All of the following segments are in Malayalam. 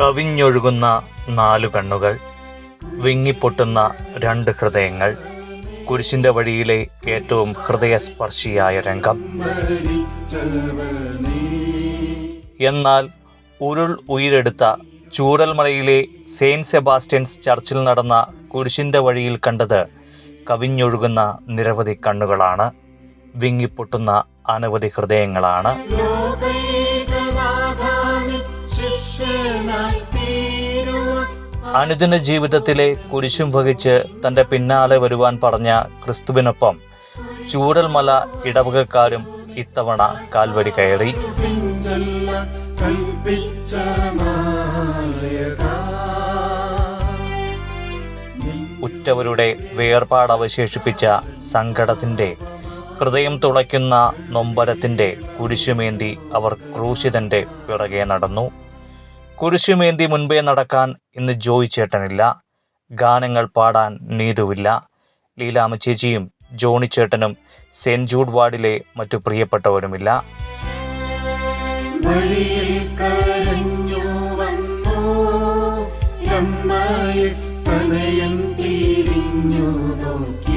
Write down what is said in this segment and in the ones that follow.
കവിഞ്ഞൊഴുകുന്ന നാലു കണ്ണുകൾ വിങ്ങിപ്പൊട്ടുന്ന രണ്ട് ഹൃദയങ്ങൾ കുരിശിന്റെ വഴിയിലെ ഏറ്റവും ഹൃദയസ്പർശിയായ രംഗം. എന്നാൽ ഉരുൾ ഉയിരെടുത്ത ചൂടൽമലയിലെ സെയിൻ സെബാസ്റ്റ്യൻസ് ചർച്ചിൽ നടന്ന കുരിശിന്റെ വഴിയിൽ കണ്ടത് കവിഞ്ഞൊഴുകുന്ന നിരവധി കണ്ണുകളാണ് വിങ്ങിപ്പൊട്ടുന്ന അനവധി ഹൃദയങ്ങളാണ്. അനുദിന ജീവിതത്തിലെ കുരിശും വഹിച്ച് തന്റെ പിന്നാലെ വരുവാൻ പറഞ്ഞ ക്രിസ്തുവിനൊപ്പം ചൂടൽമല ഇടവകക്കാരും ഇത്തവണ കാൽവരി കയറി. ഉറ്റവരുടെ വേർപാട് അവശേഷിപ്പിച്ച സങ്കടത്തിന്റെ ഹൃദയം തുളയ്ക്കുന്ന നൊമ്പരത്തിന്റെ കുരിശുമേന്തി അവർ ക്രൂശിതന്റെ പിറകെ നടന്നു. കുരിശുമേന്തി മുൻപേ നടക്കാൻ ഇന്ന് ജോയി ചേട്ടനില്ല. ഗാനങ്ങൾ പാടാൻ നീതുവില്ല. ലീലാമ്മ ചേച്ചിയും ജോണി ചേട്ടനും സെന്റ് ജൂഡ് വാർഡിലെ മറ്റു പ്രിയപ്പെട്ടവരുമില്ല. വഴിയിൽ കരഞ്ഞു വന്നു. നോക്കി.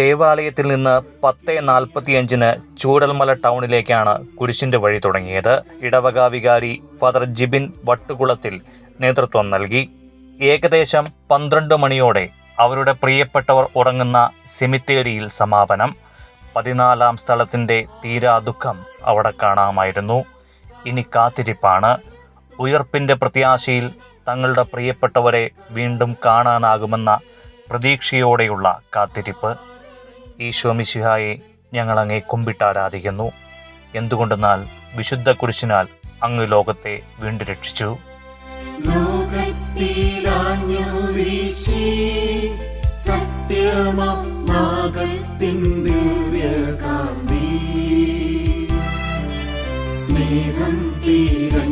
ദേവാലയത്തിൽ നിന്ന് പത്ത് നാൽപ്പത്തിയഞ്ചിന് ചൂടൽമല ടൗണിലേക്കാണ് കുരിശിന്റെ വഴി തുടങ്ങിയത്. ഇടവക വികാരി ഫാദർ ജിബിൻ വട്ടുകുളത്തിൽ നേതൃത്വം നൽകി. ഏകദേശം പന്ത്രണ്ട് മണിയോടെ അവരുടെ പ്രിയപ്പെട്ടവർ ഉറങ്ങുന്ന സെമിത്തേരിയിൽ സമാപനം. പതിനാലാം സ്ഥലത്തിന്റെ തീരാദുഃഖം അവിടെ കാണാമായിരുന്നു. ഇനി കാത്തിരിപ്പാണ്. ഉയർപ്പിന്റെ പ്രത്യാശയിൽ തങ്ങളുടെ പ്രിയപ്പെട്ടവരെ വീണ്ടും കാണാനാകുമെന്ന പ്രതീക്ഷയോടെയുള്ള കാത്തിരിപ്പ്. ഈശോ മിശിഹായെ ഞങ്ങൾ അങ്ങേ കുമ്പിട്ടാരാധിക്കുന്നു എന്തുകൊണ്ടെന്നാൽ വിശുദ്ധ കുരിശിനാൽ അങ്ങ് ലോകത്തെ വീണ്ടും രക്ഷിച്ചു. സ്നേഹം തിരഞ്ഞിറങ്ങി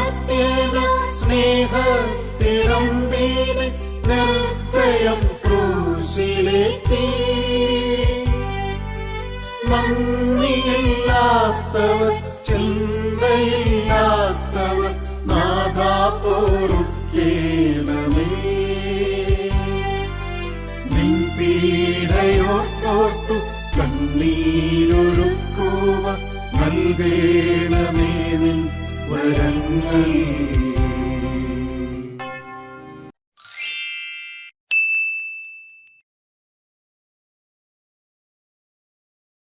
നിന്നീച്ചു മത്തേന സ്നേഹത്തിടമ്പീന് നിർദ്ദയം ക്രൂശിലേറ്റി നന്ദിയില്ലാത്തവർ ചിന്തയില്ലാത്തവർ നാദാ പൊറുക്കേണമേ. നിൻ പീഡയോർത്തോർത്തു കണ്ണീരൊഴുക്കുവ നൽകേണമേ നിൻ വരങ്ങൾ